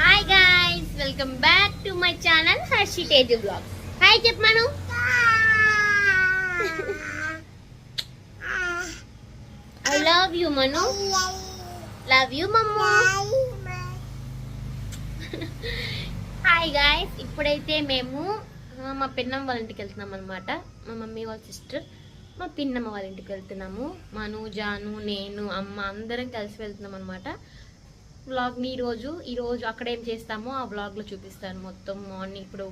Hi guys welcome back to my channel Harshi Teju blog hi చెప్పమాను I love you Manu love you మమ్మ hi guys ఇప్పుడైతే మేము మా పిన్నమ్మ వాళ్ళ ఇంటికి వెళ్తున్నాం అనమాట మా మమ్మీ వాళ్ళ సిస్టర్ మా పిన్నమ్మ వాళ్ళ ఇంటికి వెళ్తున్నాము. మను జాను నేను అమ్మ అందరం కలిసి వెళ్తున్నాం అనమాట వ్లాగ్ని ఈరోజు ఈరోజు అక్కడ ఏం చేస్తామో ఆ వ్లాగ్లో చూపిస్తాను. మొత్తం మార్నింగ్ ఇప్పుడు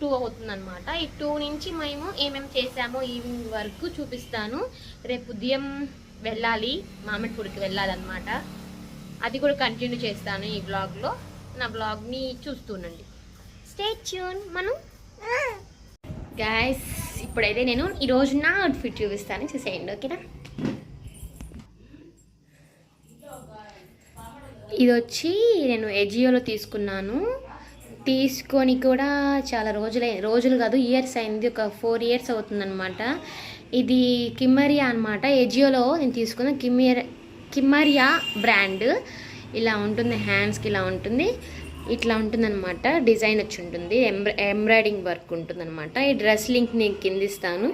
టూ అవుతుందనమాట ఈ టూ నుంచి మేము ఏమేమి చేసామో ఈవినింగ్ వరకు చూపిస్తాను. రేపు ఉదయం వెళ్ళాలి మామిడిపూడికి వెళ్ళాలన్నమాట. అది కూడా కంటిన్యూ చేస్తాను ఈ వ్లాగ్లో నా బ్లాగ్ని చూస్తుండండి స్టే ట్యూన్ మనం. గాయస్ ఇప్పుడైతే నేను ఈరోజు నా అవుట్ఫిట్ చూపిస్తాను చూసేయండి ఓకేనా? ఇది వచ్చి నేను ఎజియోలో తీసుకున్నాను. తీసుకొని కూడా చాలా రోజులై రోజులు కాదు ఇయర్స్ అయింది ఒక ఫోర్ ఇయర్స్ అవుతుందన్నమాట. ఇది కిమ్మరియా అనమాట ఎజియోలో నేను తీసుకున్న కిమ్మియర్ కిమ్మరియా బ్రాండ్. ఇలా ఉంటుంది హ్యాండ్స్కి ఇలా ఉంటుంది. ఇట్లా ఉంటుందన్నమాట. డిజైన్ వచ్చి ఉంటుంది. ఎంబ్రాయిడింగ్ వర్క్ ఉంటుందన్నమాట. ఈ డ్రెస్ లింక్ నేను కిందిస్తాను.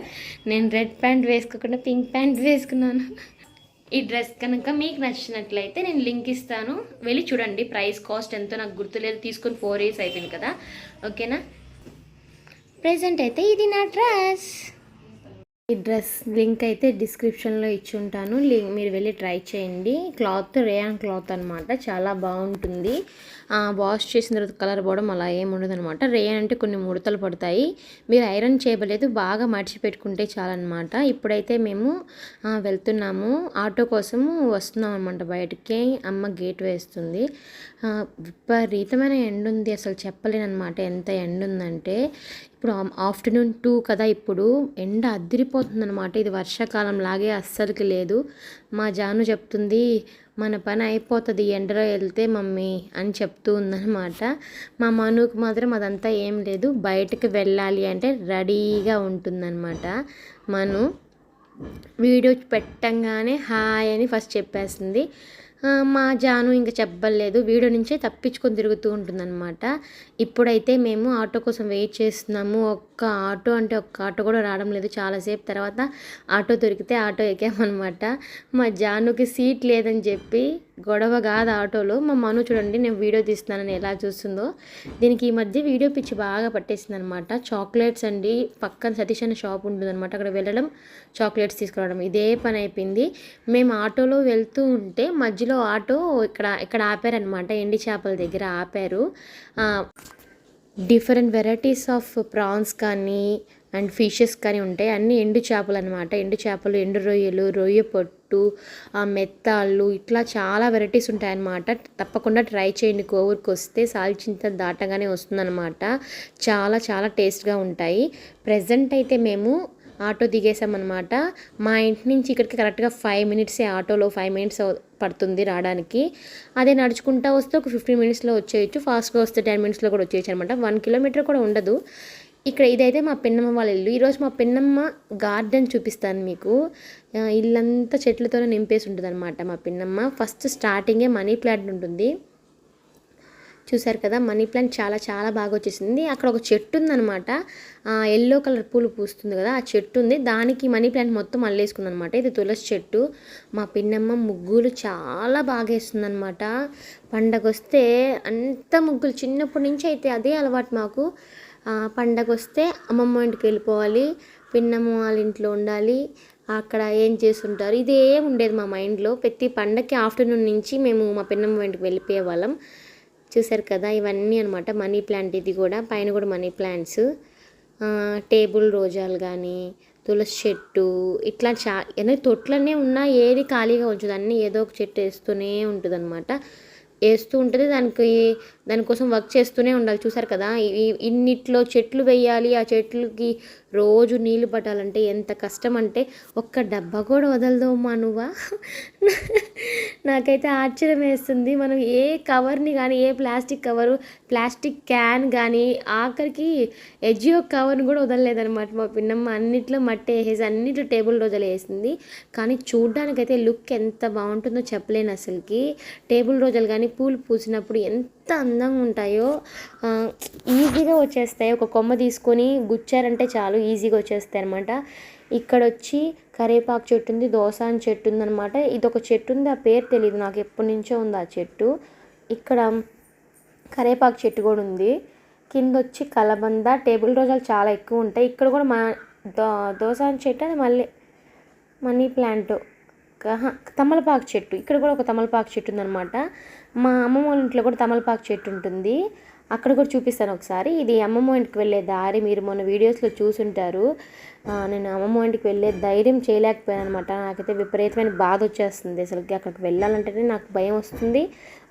నేను రెడ్ ప్యాంట్ వేసుకోకుండా పింక్ ప్యాంట్ వేసుకున్నాను. ఈ డ్రెస్ కనుక మీకు నచ్చినట్లయితే నేను లింక్ ఇస్తాను. వెళ్ళి చూడండి ప్రైస్ కాస్ట్ ఎంతో నాకు గుర్తులేదు. తీసుకొని ఫోర్ ఇయర్స్ అయిపోయింది కదా. ఓకేనా? ప్రెసెంట్ అయితే ఇది నా డ్రెస్. ఈ డ్రెస్ లింక్ అయితే డిస్క్రిప్షన్లో ఇచ్చి ఉంటాను. లింక్ మీరు వెళ్ళి ట్రై చేయండి. క్లాత్ రేయాన్ క్లాత్ అనమాట చాలా బాగుంటుంది. వాష్ చేసిన తర్వాత కలర్ పోవడం అలా ఏమి ఉండదు అనమాట రేయాన్ అంటే కొన్ని ముడతలు పడతాయి. మీరు ఐరన్ చేయబలేదు బాగా మడిచిపెట్టుకుంటే చాలన్నమాట. ఇప్పుడైతే మేము వెళ్తున్నాము. ఆటో కోసము వస్తున్నాం అనమాట బయటికి. అమ్మ గేట్ వేస్తుంది. విపరీతమైన ఎండ ఉంది అసలు చెప్పలేనమాట ఎంత ఎండ ఉందంటే ఇప్పుడు ఆఫ్టర్నూన్ టూ కదా ఇప్పుడు ఎండ అద్దరిపోతుంది అనమాట ఇది వర్షాకాలం లాగే అస్సలకి లేదు. మా జాను చెప్తుంది మన పని అయిపోతుంది ఎండలో వెళ్తే మమ్మీ అని చెప్తూ ఉందన్నమాట. మా మనుకు మాత్రం అదంతా ఏం లేదు. బయటకు వెళ్ళాలి అంటే రెడీగా ఉంటుందన్నమాట. మను వీడియో పెట్టంగానే హాయ్ అని ఫస్ట్ చెప్పేస్తుంది. మా జాను ఇంకా చెప్పలేదు. వీడియో నుంచే తప్పించుకొని తిరుగుతూ ఉంటుందన్నమాట. ఇప్పుడైతే మేము ఆటో కోసం వెయిట్ చేస్తున్నాము. ఒక్క ఆటో అంటే ఒక్క ఆటో కూడా రావడం లేదు. చాలాసేపు తర్వాత ఆటో దొరికితే ఆటో ఎక్కామన్నమాట. మా జానుకి సీట్ లేదని చెప్పి గొడవ కాదు ఆటోలో. మా మను చూడండి నేను వీడియో తీస్తున్నానని ఎలా చూస్తుందో. దీనికి ఈ మధ్య వీడియో పిచ్చి బాగా పట్టేసింది అనమాట చాక్లెట్స్ అండి పక్కన సతీష్ అనే షాప్ ఉంటుంది అనమాట అక్కడ వెళ్ళడం చాక్లెట్స్ తీసుకురావడం ఇదే పని అయిపోయింది. మేము ఆటోలో వెళ్తూ ఉంటే మధ్యలో ఆటో ఇక్కడ ఇక్కడ ఆపారనమాట. ఎండి చేపల దగ్గర ఆపారు. డిఫరెంట్ వెరైటీస్ ఆఫ్ ప్రాన్స్ కానీ అండ్ ఫిషెస్ కానీ ఉంటాయి. అన్నీ ఎండు చేపలు అనమాట ఎండు చేపలు ఎండు రొయ్యలు రొయ్య పొట్టు ఆ మెత్తాళ్ళు ఇట్లా చాలా వెరైటీస్ ఉంటాయన్నమాట. తప్పకుండా ట్రై చేయండి. కోవూరుకి వస్తే సాల్చింత దాటగానే వస్తుందన్నమాట. చాలా చాలా టేస్ట్గా ఉంటాయి. ప్రజెంట్ అయితే మేము ఆటో దిగేసామన్నమాట. మా ఇంటి నుంచి ఇక్కడికి కరెక్ట్గా ఫైవ్ మినిట్సే ఆటోలో ఫైవ్ మినిట్స్ పడుతుంది రావడానికి. అదే నడుచుకుంటా వస్తే ఒక ఫిఫ్టీన్ మినిట్స్లో వచ్చేయచ్చు. ఫాస్ట్గా వస్తే టెన్ మినిట్స్లో కూడా వచ్చేయచ్చు అనమాట వన్ కిలోమీటర్ కూడా ఉండదు. ఇక్కడ ఇదైతే మా పెన్నమ్మ వాళ్ళ ఇల్లు. ఈరోజు మా పెన్నమ్మ గార్డెన్ చూపిస్తాను మీకు. ఇల్లంతా చెట్లతోనే నింపేసి ఉంటుంది అనమాట మా పిన్నమ్మ. ఫస్ట్ స్టార్టింగే మనీ ప్లాంట్ ఉంటుంది. చూసారు కదా మనీ ప్లాంట్ చాలా చాలా బాగా వచ్చేసింది. అక్కడ ఒక చెట్టు ఉందనమాట ఎల్లో కలర్ పూలు పూస్తుంది కదా ఆ చెట్టు ఉంది. దానికి మనీ ప్లాంట్ మొత్తం అల్లేసుకుంది అనమాట ఇది తులసి చెట్టు. మా పిన్నమ్మ ముగ్గులు చాలా బాగా వేస్తుందన్నమాట. పండగ వస్తే అంత ముగ్గులు చిన్నప్పటి నుంచి అయితే అదే అలవాటు మాకు. పండగ వస్తే అమ్మమ్మ ఇంటికి వెళ్ళిపోవాలి పిన్నమ్మ వాళ్ళ ఇంట్లో ఉండాలి అక్కడ ఏం చేస్తుంటారు ఇదే ఉండేది మా మైండ్లో. ప్రతి పండగకి ఆఫ్టర్నూన్ నుంచి మేము మా పిన్నమ్మ ఇంటికి వెళ్ళిపోయే వాళ్ళం చూసారు కదా ఇవన్నీ అనమాట మనీ ప్లాంట్ ఇది కూడా పైన కూడా మనీ ప్లాంట్స్. టేబుల్ రోజాలు కానీ తులసి చెట్టు ఇట్లా చా ఎన్ని తొట్లనే ఉన్నా ఏది ఖాళీగా ఉంచదు అన్నీ ఏదో ఒక చెట్టు వేస్తూనే ఉంటుంది అనమాట వేస్తూ ఉంటుంది. దానికి దానికోసం వర్క్ చేస్తూనే ఉండాలి. చూసారు కదా? ఇన్నిట్లో చెట్లు వేయాలి. ఆ చెట్లుకి రోజు నీళ్ళు పట్టాలంటే ఎంత కష్టం అంటే ఒక్క డబ్బా కూడా వదలదమ్మా నువ్వా నాకైతే ఆశ్చర్యం వేస్తుంది. మనం ఏ కవర్ని కానీ ఏ ప్లాస్టిక్ కవరు ప్లాస్టిక్ క్యాన్ కానీ ఆఖరికి ఎజియో కవర్ని కూడా వదలలేదనమాట మా పిన్నమ్మ. అన్నిట్లో మట్టి వేసేసి అన్నిట్లో టేబుల్ రోజులు వేసింది. కానీ చూడ్డానికైతే లుక్ ఎంత బాగుంటుందో చెప్పలేను అసలుకి. టేబుల్ రోజులు కానీ పూలు పూసినప్పుడు ఎంత అందంగా ఉంటాయో ఈజీగా వచ్చేస్తాయి. ఒక కొమ్మ తీసుకొని గుచ్చారంటే చాలు ఈజీగా వచ్చేస్తాయి అనమాట ఇక్కడ వచ్చి కరేపాకు చెట్టు ఉంది దోస అని చెట్టు ఉందనమాట ఇది ఒక చెట్టు ఉంది ఆ పేరు తెలియదు నాకు ఎప్పటి నుంచో ఉంది ఆ చెట్టు. ఇక్కడ కరేపాకు చెట్టు కూడా ఉంది. కింద వచ్చి కలబంద టేబుల్ రోజాలు చాలా ఎక్కువ ఉంటాయి. ఇక్కడ కూడా మా దో అని చెట్టు అది మళ్ళీ మనీ ప్లాంట్. తమలపాకు చెట్టు. ఇక్కడ కూడా ఒక తమలపాకు చెట్టు ఉందన్నమాట. మా అమ్మమ్మ వాళ్ళ ఇంట్లో కూడా తమలపాకు చెట్టు ఉంటుంది. అక్కడ కూడా చూపిస్తాను ఒకసారి. ఇది అమ్మమ్మ ఇంటికి వెళ్ళే దారి. మీరు మొన్న వీడియోస్లో చూసుంటారు. నేను అమ్మమ్మ ఇంటికి వెళ్ళే ధైర్యం చేయలేకపోయాను అనమాట నాకైతే విపరీతమైన బాధ వచ్చేస్తుంది. అసలుకి అక్కడికి వెళ్ళాలంటేనే నాకు భయం వస్తుంది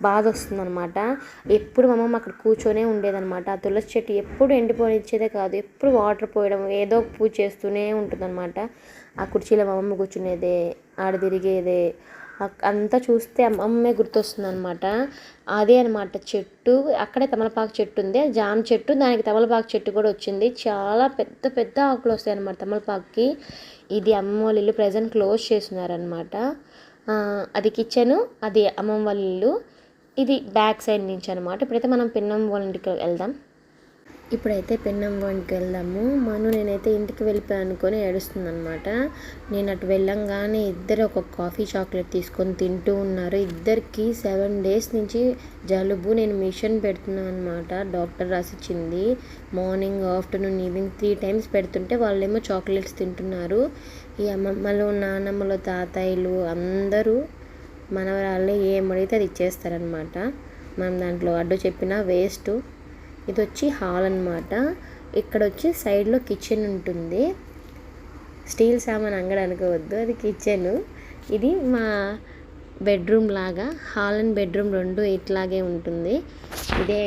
బాధ వస్తుంది అనమాట ఎప్పుడు మా అమ్మమ్మ అక్కడ కూర్చొనే ఉండేదన్నమాట. ఆ తులసి చెట్టు ఎప్పుడు ఎండిపోనిచ్చేదే కాదు. ఎప్పుడు వాటర్ పోయడం ఏదో పూజ చేస్తూనే ఉంటుందన్నమాట. ఆ కుర్చీలో మా అమ్మమ్మ కూర్చునేదే ఆడ తిరిగేదే అంతా చూస్తే అమ్మమ్మే గుర్తొస్తుంది అనమాట అదే అనమాట చెట్టు. అక్కడే తమలపాకు చెట్టు ఉంది. జామ చెట్టు. దానికి తమలపాకు చెట్టు కూడా వచ్చింది. చాలా పెద్ద పెద్ద ఆకులు వస్తాయి అనమాట తమలపాకుకి. ఇది అమ్మమ్మ వాళ్ళ ఇల్లు. ప్రజెంట్ క్లోజ్ చేస్తున్నారనమాట అది కిచెను అది అమ్మమ్మ వాళ్ళ ఇల్లు. ఇది బ్యాక్ సైడ్ నుంచి అనమాట ఇప్పుడైతే మనం పిన్నం వాళ్ళ ఇంటికి వెళ్దాం. ఇప్పుడైతే పెన్నం వంటికి వెళ్దాము. మను నేనైతే ఇంటికి వెళ్ళిపోయాను అనుకొని ఏడుస్తుందనమాట నేను అటు వెళ్ళంగానే ఇద్దరు ఒక కాఫీ చాక్లెట్ తీసుకొని తింటూ ఉన్నారు. ఇద్దరికి సెవెన్ డేస్ నుంచి జలుబు. నేను మిషన్ పెడుతున్నాను అనమాట doctor రాసిచ్చింది. Morning afternoon evening three times పెడుతుంటే వాళ్ళేమో చాక్లెట్స్ తింటున్నారు. ఈ అమ్మమ్మలు నానమ్మలు తాతయ్యలు అందరూ మనవరాళ్ళు ఏం అది ఇచ్చేస్తారనమాట మనం దాంట్లో అడ్డు చెప్పినా వేస్ట్. ఇది వచ్చి హాల్ అన్నమాట. ఇక్కడ వచ్చి సైడ్లో కిచెన్ ఉంటుంది. స్టీల్ సామాన్ అంగడి అనుకోవద్దు అది కిచెన్. ఇది మా బెడ్రూమ్ లాగా హాల్ అండ్ బెడ్రూమ్ రెండు ఇట్లాగే ఉంటుంది. ఇదే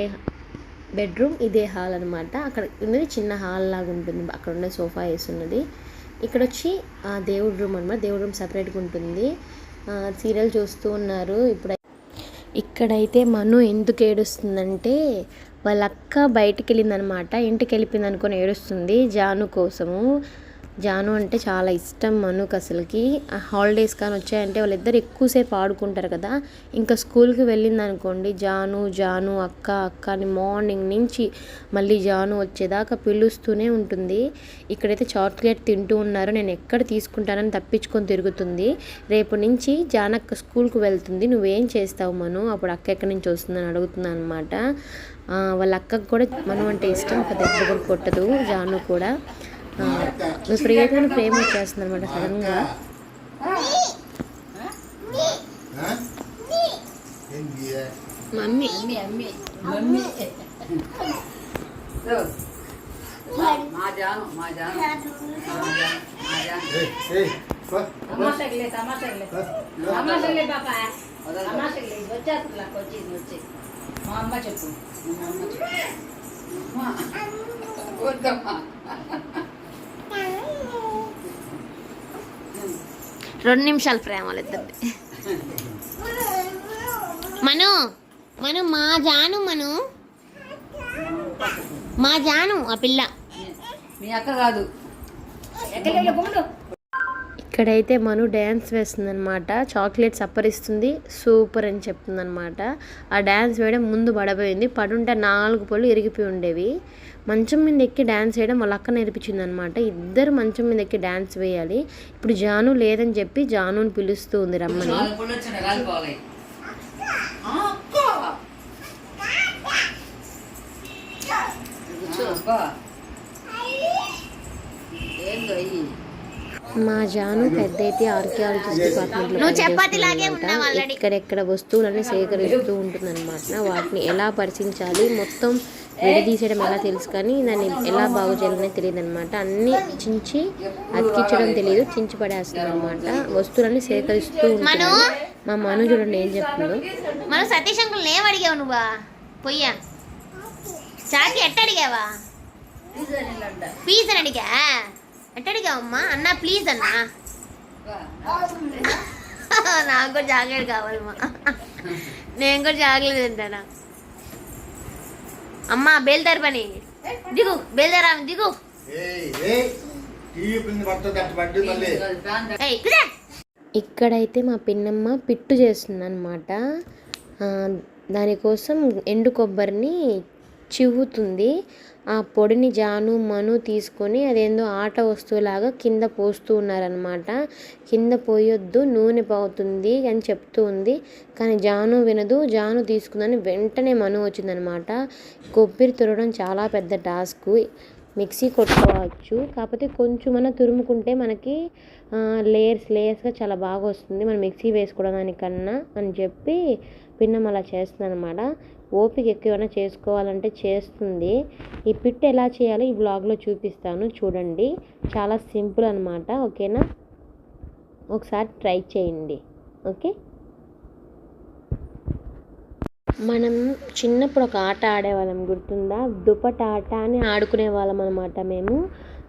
బెడ్రూమ్ ఇదే హాల్ అనమాట అక్కడ ఉన్నది చిన్న హాల్ లాగా ఉంటుంది. అక్కడ ఉన్న సోఫా వేసున్నది. ఇక్కడ వచ్చి ఆ దేవుడి రూమ్ అనమాట దేవుడి రూమ్ సపరేట్గా ఉంటుంది. సీరియల్ చూస్తూ ఉన్నారు. ఇప్పుడు ఇక్కడైతే మను ఎందుకు ఏడుస్తుందంటే వాళ్ళ అక్క బయటికి వెళ్ళిందనమాట ఇంటికి వెళ్ళిపోయింది అనుకొని ఏడుస్తుంది. జాను కోసము. జాను అంటే చాలా ఇష్టం మనుకు అసలుకి. హాలిడేస్ కానీ వచ్చాయంటే వాళ్ళిద్దరు ఎక్కువసేపు ఆడుకుంటారు కదా. ఇంకా స్కూల్కి వెళ్ళింది అనుకోండి జాను జాను అక్క అక్క అని మార్నింగ్ నుంచి మళ్ళీ జాను వచ్చేదాకా పిలుస్తూనే ఉంటుంది. ఇక్కడైతే చాక్లెట్ తింటూ ఉన్నారు. నేను ఎక్కడ తీసుకుంటానని తప్పించుకొని తిరుగుతుంది. రేపు నుంచి జానక్క స్కూల్కి వెళ్తుంది. నువ్వేం చేస్తావు మను? అప్పుడు అక్క ఎక్కడి నుంచి వస్తుందని అడుగుతుంది అనమాట వాళ్ళ అక్కకు కూడా మను అంటే ఇష్టం ఒక దెబ్బ కూడా కొట్టదు జాను కూడా. విపరీతమైన ప్రేమ వచ్చేస్తుంది అనమాట సడన్గా. మమ్మీ. మా జాను మా జాను. మా జాను మా జాను. ఏయ్ ఏయ్ ఫ తమాషాలే తమాషాలే తమాషాలే పాపా తమాషాలే వచ్చేస్తున్నా వచ్చేది వచ్చేది మా అమ్మ చెప్పు. మా అమ్మ చెప్పు. అమ్మా. వద్దమ్మా. రెండు నిమిషాలు ప్రేమ వాళ్ళిద్దరిది మను మను మా జాను మను. మా జాను ఆ పిల్ల. మీ అక్క కాదు. ఎక్కడ ఇక్కడైతే మను డ్యాన్స్ వేస్తుందనమాట చాక్లెట్స్ అప్పరిస్తుంది సూపర్ అని చెప్తుందనమాట ఆ డ్యాన్స్ వేయడం ముందు పడబోయింది. పడుంటే నాలుగు పళ్ళు ఇరిగిపోయి ఉండేవి. మంచం మీద ఎక్కి డ్యాన్స్ వేయడం వాళ్ళ అక్క నేర్పించింది అనమాట ఇద్దరు మంచం మీద ఎక్కి డ్యాన్స్ వేయాలి. ఇప్పుడు జాను లేదని చెప్పి జానుని పిలుస్తూ ఉంది రమ్మని. ఏందో అయ్యి మా జాను పెద్ద అయితే ఆర్కియాలజిస్ట్ డిపార్ట్మెంట్ ఇక్కడెక్కడ వస్తువులన్నీ సేకరిస్తూ ఉంటుందన్నమాట. వాటిని ఎలా పరిశీలించాలి మొత్తం విడదీసేయడం ఎలా తెలుసు కానీ దాన్ని ఎలా బాగు చేయాలనే తెలియదు అనమాట అన్ని చించి అతికించడం తెలియదు చించి పడేస్తుంది అనమాట వస్తువులన్నీ సేకరిస్తూ ఉంటుంది మా మను చూడండి ఏం చెప్తుందో. మనం సతీష్ అంకుల్ ఏం అడిగావు నువ్వా? పొయ్యా. చాకి ఎట్ట అడిగావా అని అడిగా? ఎట్ట అడిగావమ్మా అన్న ప్లీజ్ అన్నా. నాకు కూడా చాక్లెట్ కావాలమ్మా నేను కూడా చాక్లెట్ తింటానా? అమ్మా బేల్దారి పని. దిగు బేల్దారా దిగు. ఇక్కడైతే మా పిన్నమ్మ పిట్టు చేస్తుంది అనమాట దానికోసం ఎండు కొబ్బరిని చివ్వుతుంది. ఆ పొడిని జాను మను తీసుకొని అదేందో ఆట వస్తువులాగా కింద పోస్తూ ఉన్నారనమాట కింద పోయొద్దు నూనె పోతుంది అని చెప్తూ ఉంది. కానీ జాను వినదు. జాను తీసుకుందని వెంటనే మను వచ్చిందనమాట కొబ్బరి తురడం చాలా పెద్ద టాస్క్. మిక్సీ కొట్టుకోవచ్చు. కాకపోతే కొంచెమన్నా తురుముకుంటే మనకి లేయర్స్ లేయర్స్గా చాలా బాగా వస్తుంది. మనం మిక్సీ వేసుకోవడం దానికన్నా అని చెప్పి పిన్నం అలా చేస్తుంది అనమాట ఓపిక ఎక్కువైనా చేసుకోవాలంటే చేస్తుంది. ఈ పిట్ ఎలా చేయాలో ఈ బ్లాగ్లో చూపిస్తాను. చూడండి. చాలా సింపుల్ అనమాట ఓకేనా? ఒకసారి ట్రై చేయండి. ఓకే? మనం చిన్నప్పుడు ఒక ఆట ఆడేవాళ్ళం. గుర్తుందా? దుపట ఆట అని ఆడుకునే వాళ్ళం అనమాట మేము.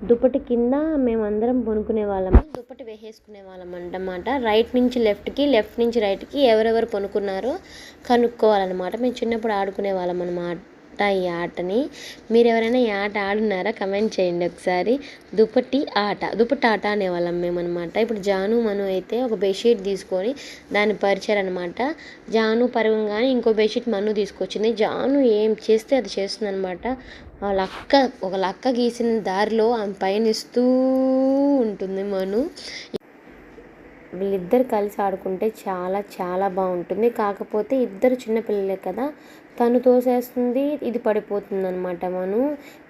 దుప్పటి కింద మేమందరం పొనుకునే వాళ్ళము దుప్పటి వేసేసుకునే వాళ్ళం అన్నమాట. రైట్ నుంచి లెఫ్ట్కి లెఫ్ట్ నుంచి రైట్కి ఎవరెవరు పొనుకున్నారో కనుక్కోవాలన్నమాట. మేము చిన్నప్పుడు ఆడుకునే వాళ్ళం అనమాట ఈ ఆటని. మీరు ఎవరైనా ఈ ఆట ఆడున్నారా? కమెంట్ చేయండి ఒకసారి. దుప్పటి ఆట దుప్పటి ఆట అనేవాళ్ళం మేము అనమాట ఇప్పుడు జాను మను అయితే ఒక బెడ్షీట్ తీసుకొని దాన్ని పరిచారనమాట జాను పరవంగానే ఇంకో బెడ్షీట్ మను తీసుకొచ్చింది. జాను ఏం చేస్తే అది చేస్తుందనమాట అనమాట వాళ్ళ అక్క ఒక లక్క గీసిన దారిలో ఆమె పయనిస్తూ ఉంటుంది మను. వీళ్ళిద్దరు కలిసి ఆడుకుంటే చాలా చాలా బాగుంటుంది. కాకపోతే ఇద్దరు చిన్నపిల్లలే కదా తను తోసేస్తుంది ఇది పడిపోతుంది అనమాట మను.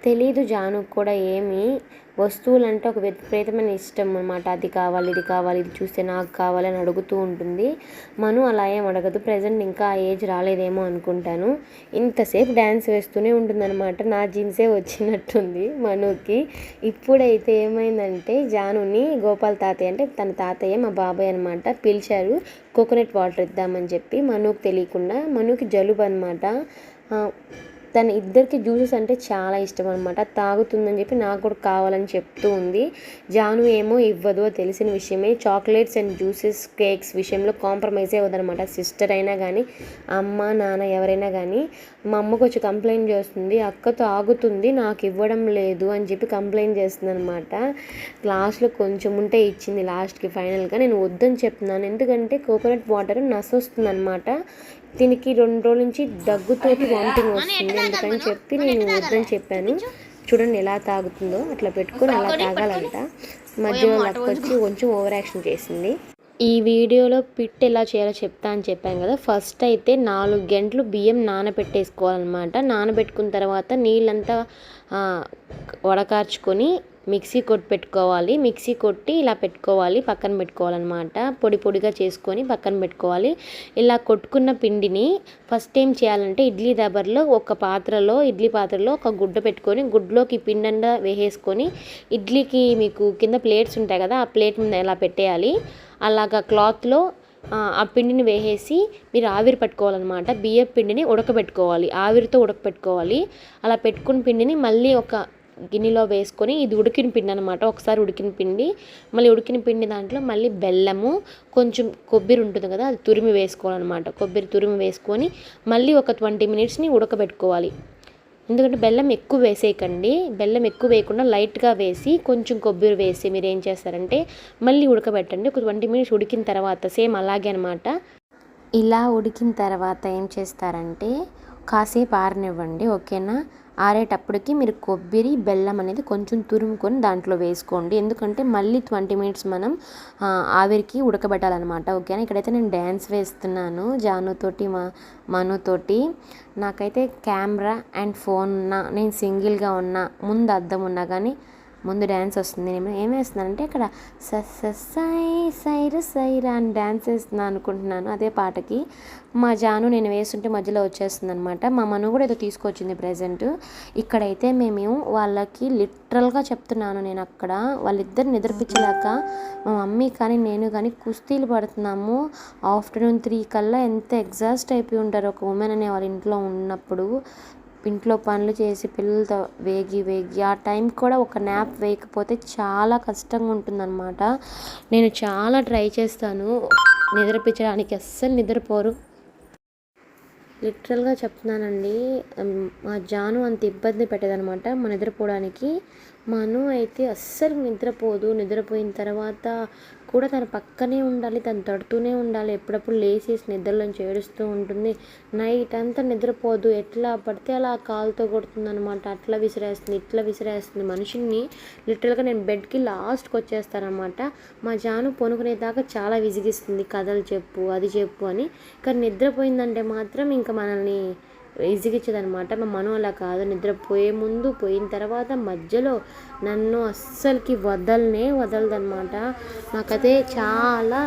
తెలీదు జానుకు కూడా ఏమి. వస్తువులు అంటే ఒక విపరీతమైన ఇష్టం అనమాట అది కావాలి ఇది కావాలి ఇది చూస్తే నాకు కావాలి అని అడుగుతూ ఉంటుంది. మను అలా ఏం అడగదు. ప్రజెంట్ ఇంకా ఆ ఏజ్ రాలేదేమో అనుకుంటాను. ఇంతసేపు డ్యాన్స్ వేస్తూనే ఉంటుందన్నమాట. నా జీన్సే వచ్చినట్టుంది మనుకి. ఇప్పుడైతే ఏమైందంటే జానుని గోపాల్ తాతయ్య అంటే తన తాతయ్య మా బాబాయ్ అనమాట పిలిచారు కోకోనట్ వాటర్ ఇద్దామని చెప్పి. మనుకు తెలియకుండా మనుకి జలుబు అనమాట తన ఇద్దరికి జ్యూసెస్ అంటే చాలా ఇష్టం అనమాట తాగుతుందని చెప్పి నాకు కూడా కావాలని చెప్తూ ఉంది. జాను ఏమో ఇవ్వదు తెలిసిన విషయమే. చాక్లెట్స్ అండ్ జ్యూసెస్ కేక్స్ విషయంలో కాంప్రమైజ్ అవ్వదనమాట సిస్టర్ అయినా కానీ అమ్మ నాన్న ఎవరైనా కానీ మా అమ్మకు వచ్చి కంప్లైంట్ చేస్తుంది. అక్క తాగుతుంది నాకు ఇవ్వడం లేదు అని చెప్పి కంప్లైంట్ చేస్తుంది అనమాట లాస్ట్లో కొంచెం ఉంటే ఇచ్చింది లాస్ట్కి ఫైనల్గా. నేను వద్దని చెప్తున్నాను. ఎందుకంటే కోకోనట్ వాటర్ నసొస్తుంది అనమాట దీనికి రెండు రోజుల నుంచి దగ్గుతోటి వామిటింగ్ వస్తుంది అందుకని చెప్పి నేను వద్దని చెప్పాను. చూడండి ఎలా తాగుతుందో. అట్లా పెట్టుకొని అలా తాగాలంట మధ్యలో లక్కొచ్చి కొంచెం ఓవర్ యాక్షన్ చేసింది. ఈ వీడియోలో పిట్ ఎలా చేయాలో చెప్తా అని చెప్పాను కదా. ఫస్ట్ అయితే నాలుగు గంటలు బియ్యం నానబెట్టేసుకోవాలన్నమాట. నానబెట్టుకున్న తర్వాత నీళ్ళంతా వడకార్చుకొని మిక్సీ కొట్టి పెట్టుకోవాలి. మిక్సీ కొట్టి ఇలా పెట్టుకోవాలి. పక్కన పెట్టుకోవాలన్నమాట. పొడి పొడిగా చేసుకొని పక్కన పెట్టుకోవాలి. ఇలా కొట్టుకున్న పిండిని ఫస్ట్ ఏం చేయాలంటే ఇడ్లీ దబర్లో ఒక పాత్రలో ఇడ్లీ పాత్రలో ఒక గుడ్డ పెట్టుకొని గుడ్లోకి పిండి అంతా వేసేసుకొని ఇడ్లీకి మీకు కింద ప్లేట్స్ ఉంటాయి కదా ఆ ప్లేట్ మీద ఇలా పెట్టేయాలి? అలాగా క్లాత్లో ఆ, పిండిని వేసేసి మీరు ఆవిరి పట్టుకోవాలన్నమాట. బియ్యం పిండిని ఉడకబెట్టుకోవాలి. ఆవిరితో ఉడకబెట్టుకోవాలి. అలా పెట్టుకున్న పిండిని మళ్ళీ ఒక గిన్నెలో వేసుకొని ఇది ఉడికిన పిండి అనమాట ఒకసారి ఉడికిన పిండి మళ్ళీ ఉడికిన పిండి దాంట్లో మళ్ళీ బెల్లము కొంచెం కొబ్బరి ఉంటుంది కదా అది తురిమి వేసుకోవాలన్నమాట. కొబ్బరి తురిమి వేసుకొని మళ్ళీ ఒక ట్వంటీ మినిట్స్ని ఉడకబెట్టుకోవాలి. ఎందుకంటే బెల్లం ఎక్కువ వేసేయకండి. బెల్లం ఎక్కువ వేయకుండా లైట్గా వేసి కొంచెం కొబ్బరి వేసి మీరు ఏం చేస్తారంటే మళ్ళీ ఉడకబెట్టండి. ఒక ట్వంటీ మినిట్స్ ఉడికిన తర్వాత సేమ్ అలాగే అనమాట ఇలా ఉడికిన తర్వాత ఏం చేస్తారంటే కాసేపు ఆరనివ్వండి ఓకేనా? ఆరేటప్పటికి మీరు కొబ్బరి బెల్లం అనేది కొంచెం తురుముకొని దాంట్లో వేసుకోండి. ఎందుకంటే మళ్ళీ ట్వంటీ మినిట్స్ మనం ఆవిరికి ఉడకబెట్టాలన్నమాట. ఓకేనా? ఇక్కడైతే నేను డ్యాన్స్ వేస్తున్నాను. జానుతోటి మా మనుతోటి. నాకైతే కెమెరా అండ్ ఫోన్ ఉన్నా నేను సింగిల్గా ఉన్నా ముందు అద్దం ఉన్నా కానీ ముందు డ్యాన్స్ వస్తుంది. నేను ఏం వేస్తున్నానంటే ఇక్కడ స సై సైర సైరా అని డ్యాన్స్ వేస్తున్నాను అనుకుంటున్నాను. అదే పాటకి. మా జాను నేను వేస్తుంటే మధ్యలో వచ్చేస్తుంది అనమాట మా మను కూడా ఏదో తీసుకొచ్చింది ప్రజెంట్. ఇక్కడైతే మేము వాళ్ళకి లిటరల్గా చెప్తున్నాను నేను అక్కడ. వాళ్ళిద్దరు నిద్రపించలేక మా మమ్మీ కానీ నేను కానీ కుస్తీలు పడుతున్నాము. ఆఫ్టర్నూన్ త్రీ కల్లా ఎంత ఎగ్జాస్ట్ అయిపోయి ఉంటారు ఒక ఉమెన్ అనే వాళ్ళ ఇంట్లో ఉన్నప్పుడు. ఇంట్లో పనులు చేసి పిల్లలతో వేగి వేగి ఆ టైం కూడా ఒక న్యాప్ వేయకపోతే చాలా కష్టంగా ఉంటుందన్నమాట. నేను చాలా ట్రై చేస్తాను. నిద్రపించడానికి అస్సలు నిద్రపోరు. లిటరల్గా చెప్తున్నానండి మా జాను అంత ఇబ్బంది పెట్టేదనమాట మా నిద్రపోవడానికి. మను అయితే అస్సలు నిద్రపోదు. నిద్రపోయిన తర్వాత కూడా తన పక్కనే ఉండాలి తను తడుతూనే ఉండాలి. ఎప్పుడప్పుడు లేచేసి నిద్రలోంచి ఏడుస్తూ ఉంటుంది. నైట్ అంతా నిద్రపోదు. ఎట్లా పడితే అలా కాలుతో కొడుతుంది అనమాట అట్లా విసిరేస్తుంది ఇట్లా విసిరేస్తుంది. మనిషిని లిటరల్గా నేను బెడ్కి లాస్ట్కి వచ్చేస్తానమాట మా జాను పొనుకునేదాకా చాలా విసిగిస్తుంది. కథలు చెప్పు అది చెప్పు అని. కానీ నిద్రపోయిందంటే మాత్రం ఇంకా మనల్ని విసిగిచ్చదనమాట మా మనం అలా కాదు. నిద్రపోయే ముందు పోయిన తర్వాత మధ్యలో నన్ను అస్సలకి వదలనే వదలదనమాట. నాకైతే చాలా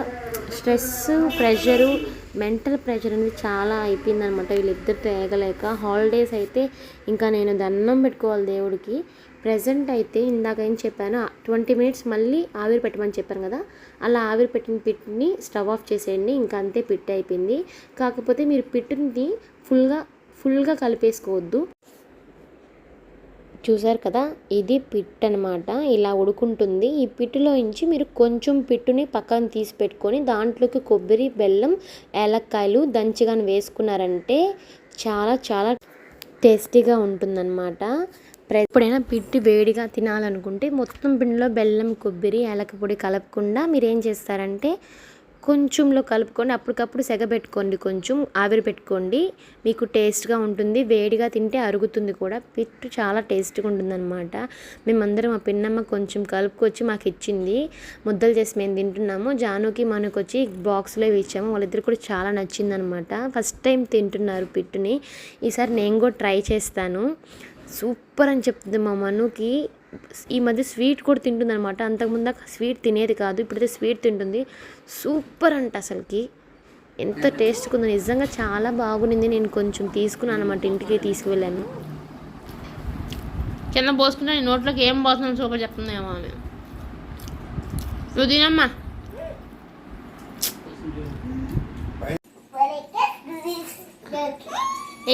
స్ట్రెస్ ప్రెషరు మెంటల్ ప్రెషర్ అనేది చాలా అయిపోయిందనమాట. వీళ్ళిద్దరితో ఏగలేక హాలిడేస్ అయితే ఇంకా నేను దండం పెట్టుకోవాలి దేవుడికి. ప్రజెంట్ అయితే ఇందాక ఏం చెప్పాను ట్వంటీ మినిట్స్ మళ్ళీ ఆవిరి పెట్టమని చెప్పాను కదా అలా ఆవిరి పెట్టిన పిట్ని స్టవ్ ఆఫ్ చేసేయండి ఇంకా అంతే పిట్ అయిపోయింది కాకపోతే మీరు పిట్టుని ఫుల్గా ఫుల్గా కలిపేసుకోవద్దు. చూసారు కదా? ఇది పిట్ అనమాట ఇలా ఉడుకుంటుంది. ఈ పిట్టులో నుంచి మీరు కొంచెం పిట్టుని పక్కన తీసి పెట్టుకొని దాంట్లోకి కొబ్బరి బెల్లం ఏలక్కాయలు దంచిగాని వేసుకున్నారంటే చాలా చాలా టేస్టీగా ఉంటుందన్నమాట. ఎప్పుడైనా పిట్టి వేడిగా తినాలనుకుంటే మొత్తం పిండిలో బెల్లం కొబ్బరి ఏలక పొడి కలపకుండా మీరు ఏం చేస్తారంటే కొంచెంలో కలుపుకొని అప్పటికప్పుడు సెగబెట్టుకోండి కొంచెం ఆవిరి పెట్టుకోండి. మీకు టేస్ట్గా ఉంటుంది వేడిగా తింటే అరుగుతుంది కూడా. పిట్టు చాలా టేస్ట్గా ఉంటుందన్నమాట. మేమందరం మా పిన్నమ్మ కొంచెం కలుపుకొచ్చి మాకు ఇచ్చింది. ముద్దలు చేసి మేము తింటున్నాము. జానుకి మనకు వచ్చి బాక్స్లో ఇచ్చాము. వాళ్ళిద్దరు కూడా చాలా నచ్చిందనమాట ఫస్ట్ టైం తింటున్నారు పిట్టుని. ఈసారి నేను కూడా ట్రై చేస్తాను. సూపర్ అని చెప్తుంది మా మనుకి. ఈ మధ్య స్వీట్ కూడా తింటుంది అనమాట అంతకుముందు స్వీట్ తినేది కాదు ఇప్పుడైతే స్వీట్ తింటుంది. సూపర్ అంట అసలుకి. ఎంత టేస్ట్గా ఉందో నిజంగా చాలా బాగుంది నేను కొంచెం తీసుకున్నాను అనమాట ఇంటికి తీసుకువెళ్ళాను. కింద పోసుకుంటే నీ నోట్లోకి ఏం పోతున్నాను సూపర్ చెప్తుందేమో ఆమె నువ్వు తినమ్మా.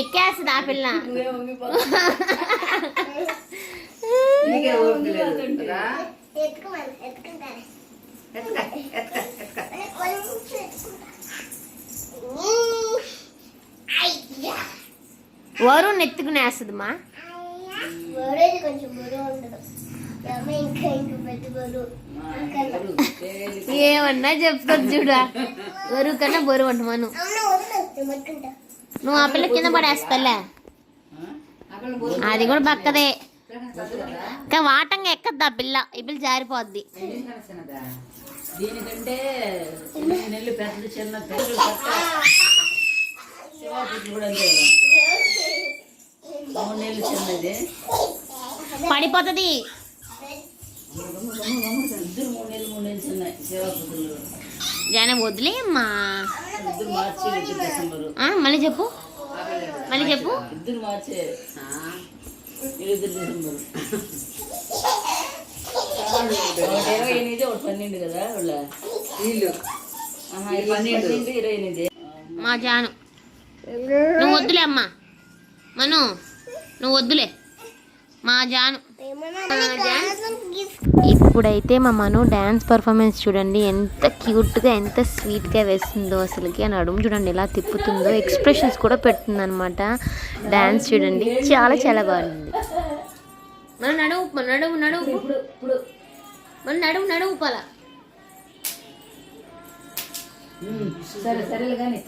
ఎక్కేస్తుంది ఆ పిల్ల. నీకే ఓపిక లేదు. రా. ఎత్తుక, ఎత్తుక, ఎత్తుక. వరుణ్ ఎత్తుకునేస్తుంది మా. ఏమన్నా చెప్తుంది చూడ. బరువు కన్నా బరువు అంట మను. నువ్వు ఆ పిల్ల కింద పడేస్తాలే. అది కూడా బక్కదే కానీ వాటంగా ఎక్కద్దు పిల్ల? ఈ పిల్ల జారిపోద్ది? దీనికంటే నెలలు చిన్న కూడా మూడు నెలలు చిన్నది. పడిపోతుంది. ఇద్దరు మూడు నెలలు మూడు నెలలు చిన్న శివాపుత్రులు జనం వదిలే ఇద్దరు మార్చి ఆ, మళ్ళీ చెప్పు. మళ్ళీ చెప్పు. ఇద్దరు మార్చే. ఇరవై ఎనిమిది ఒకటి పన్నెండు కదా వాళ్ళ? వీళ్ళు. పన్నెండు ఇరవై ఎనిమిది. మా జాను. నువ్వు వద్దులే అమ్మా. మను నువ్వు వద్దులే. మా జాను. ఇప్పుడైతే మా మను డ్యాన్స్ పర్ఫార్మెన్స్ చూడండి ఎంత క్యూట్గా ఎంత స్వీట్గా వేస్తుందో అసలుకి అని అడుగు చూడండి ఎలా తిప్పుతుందో. ఎక్స్ప్రెషన్స్ కూడా పెడుతుంది అనమాట డ్యాన్స్ చూడండి చాలా చాలా బాగుంది. మన నడువు మన నడువు నడువు మన నడువు నడువు పల సరే సరేలే కానీ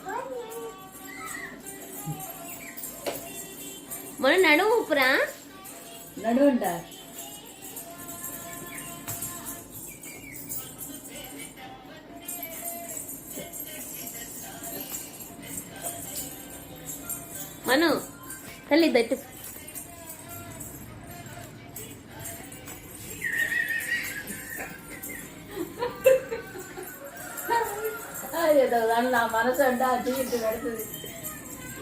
మన నడువు ఊపురా. நடுவண்டா. மனு தள்ளி தட்டு. ஏதோ தான் நான் மனசாண்டா அடிக்கிட்டு கிடக்குது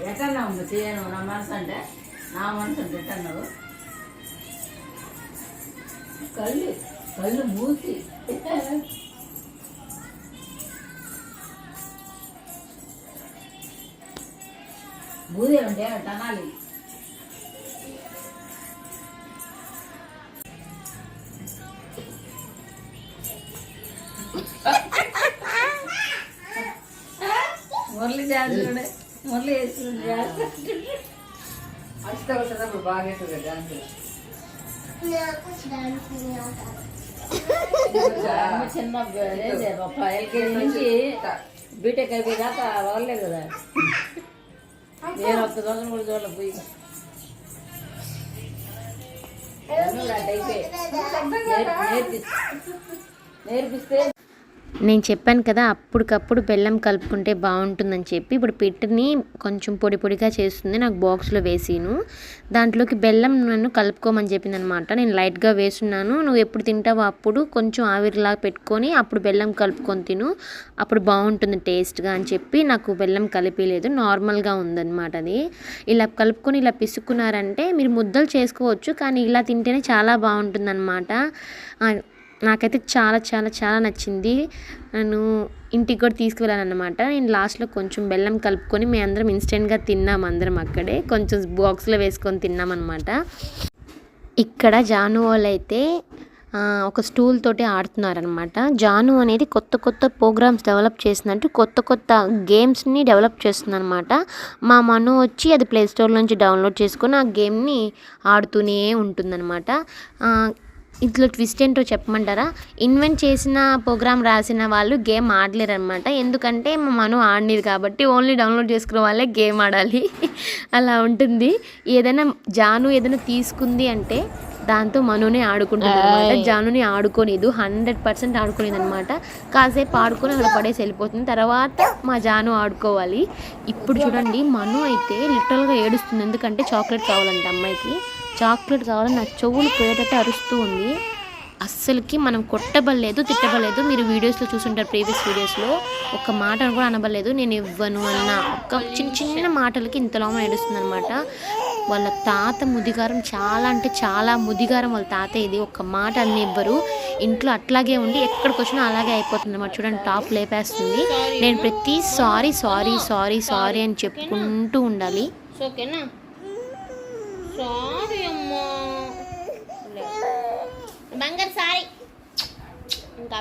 ఎక్కడ ఉంది చేయను నా మనసు అంటే నా మనసు అంటే ఎక్కడ కళ్ళు కళ్ళు మూసి. బూది ఉంటే టనాలి మురళి డ్యాన్స్ మురళి వేస్తుంది డ్యాన్స్ నాకు డాన్సింగ్ డాన్స్. చిన్న ఎల్కేజీ నుంచి బీటెక్ అయిపోయేదాకా వదలలేదు కదా నేను ఒక్క సంవత్సరం కూడా చూడలే పోయి నేర్పిస్తే నేను చెప్పాను కదా అప్పటికప్పుడు బెల్లం కలుపుకుంటే బాగుంటుందని చెప్పి ఇప్పుడు పిట్టిని కొంచెం పొడి పొడిగా చేస్తుంది నాకు బాక్స్లో వేసిను. దాంట్లోకి బెల్లం నన్ను కలుపుకోమని చెప్పింది అనమాట నేను లైట్గా వేస్తున్నాను నువ్వు ఎప్పుడు తింటావో అప్పుడు కొంచెం ఆవిరిలాగా పెట్టుకొని అప్పుడు బెల్లం కలుపుకొని తిను అప్పుడు బాగుంటుంది టేస్ట్గా అని చెప్పి నాకు బెల్లం కలిపిలేదు నార్మల్గా ఉందన్నమాట అది. ఇలా కలుపుకొని ఇలా పిసుక్కున్నారంటే మీరు ముద్దలు చేసుకోవచ్చు కానీ ఇలా తింటేనే చాలా బాగుంటుందన్నమాట నాకైతే చాలా చాలా చాలా నచ్చింది. నేను ఇంటికి కూడా తీసుకువెళ్ళాను అనమాట నేను లాస్ట్లో కొంచెం బెల్లం కలుపుకొని మేము అందరం ఇన్స్టెంట్గా తిన్నాం అందరం అక్కడే. కొంచెం బాక్స్లో వేసుకొని తిన్నాం అనమాట ఇక్కడ జాను వాళ్ళు అయితే ఒక స్టూల్ తోటి ఆడుతున్నారనమాట జాను అనేది కొత్త కొత్త ప్రోగ్రామ్స్ డెవలప్ చేసినట్టు కొత్త కొత్త గేమ్స్ని డెవలప్ చేస్తుందన్నమాట. మా మను వచ్చి అది ప్లే స్టోర్ నుంచి డౌన్లోడ్ చేసుకొని ఆ గేమ్ని ఆడుతూనే ఉంటుందన్నమాట. ఇందులో ట్విస్ట్ ఏంటో చెప్పమంటారా? ఇన్వెంట్ చేసిన ప్రోగ్రామ్ రాసిన వాళ్ళు గేమ్ ఆడలేరు అనమాట ఎందుకంటే మా మను ఆడలేదు కాబట్టి ఓన్లీ డౌన్లోడ్ చేసుకున్న వాళ్ళే గేమ్ ఆడాలి. అలా ఉంటుంది. ఏదైనా జాను ఏదైనా తీసుకుంది అంటే దాంతో మనునే ఆడుకుంటుంది అనమాట జానుని ఆడుకోనిదు. హండ్రెడ్ పర్సెంట్ ఆడుకునేది అనమాట కాసేపు ఆడుకొని అక్కడ పడేసి వెళ్ళిపోతుంది. తర్వాత మా జాను ఆడుకోవాలి. ఇప్పుడు చూడండి మను అయితే లిటరల్గా ఏడుస్తుంది. ఎందుకంటే చాక్లెట్ కావాలంట అమ్మాయికి. చాక్లెట్ కావాలని నా చెవులు పోయేటట్టు అరుస్తూ ఉంది. అస్సలకి మనం కొట్టబడలేదు తిట్టబడలేదు. మీరు వీడియోస్లో చూసుంటారు ప్రీవియస్ వీడియోస్లో. ఒక్క మాట కూడా అనబడలేదు. నేను ఇవ్వను అన్న ఒక చిన్న చిన్న మాటలకి ఇంతలో నడుస్తుంది అనమాట వాళ్ళ తాత ముదిగారం చాలా అంటే చాలా ముదిగారం వాళ్ళ తాత ఇది. ఒక్క మాట అన్ని ఇవ్వరు. ఇంట్లో అట్లాగే ఉండి ఎక్కడికి వచ్చినా అలాగే అయిపోతుంది అనమాట చూడండి టాప్ లేపేస్తుంది. నేను ప్రతి సారీ సారీ సారీ సారీ అని చెప్పుకుంటూ ఉండాలి. ఓకేనా సారీ అమ్మా. బంగారు సారీ. ఇంకా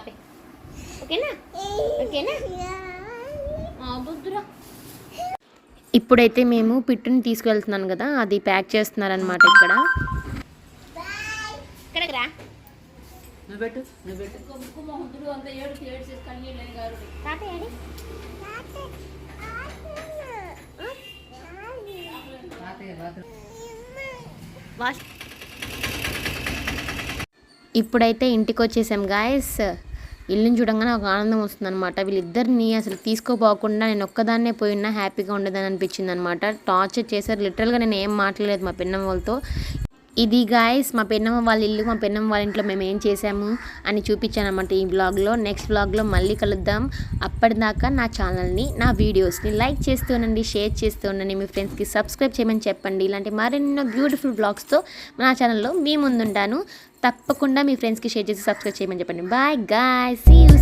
ఓకేనా? ఓకేనా? బుద్ధురా. ఇప్పుడైతే మేము పిట్టుని తీసుకెళ్తున్నాను కదా అది ప్యాక్ చేస్తున్నారనమాట ఇక్కడ. ఇక్కడికి రా. వాష్ ఇప్పుడైతే ఇంటికి వచ్చేసాం గాయస్ ఇల్లుని చూడంగానే ఒక ఆనందం వస్తుందన్నమాట. వీళ్ళిద్దరిని అసలు తీసుకోపోకుండా నేను ఒక్కదాన్నే పోయినా హ్యాపీగా ఉండదని అనిపించింది అనమాట టార్చర్ చేశారు లిటరల్గా నేను ఏం మాట్లాడలేదు మా పిన్నమ్మ వాళ్ళతో. ఇది గాయస్ మా పెన్నమ్మ వాళ్ళ ఇల్లు మా పెన్నమ్మ వాళ్ళ ఇంట్లో మేము ఏం చేసాము అని చూపించాను అనమాట ఈ బ్లాగ్లో నెక్స్ట్ బ్లాగ్లో మళ్ళీ కలుద్దాం. అప్పటిదాకా నా ఛానల్ని నా వీడియోస్ని లైక్ చేస్తూ ఉండండి షేర్ చేస్తూ ఉండండి. మీ ఫ్రెండ్స్కి సబ్స్క్రైబ్ చేయమని చెప్పండి. ఇలాంటి మరెన్నో బ్యూటిఫుల్ బ్లాగ్స్తో నా ఛానల్లో మీ ముందుంటాను. తప్పకుండా మీ ఫ్రెండ్స్కి షేర్ చేసి సబ్స్క్రైబ్ చేయమని చెప్పండి. Bye guy see you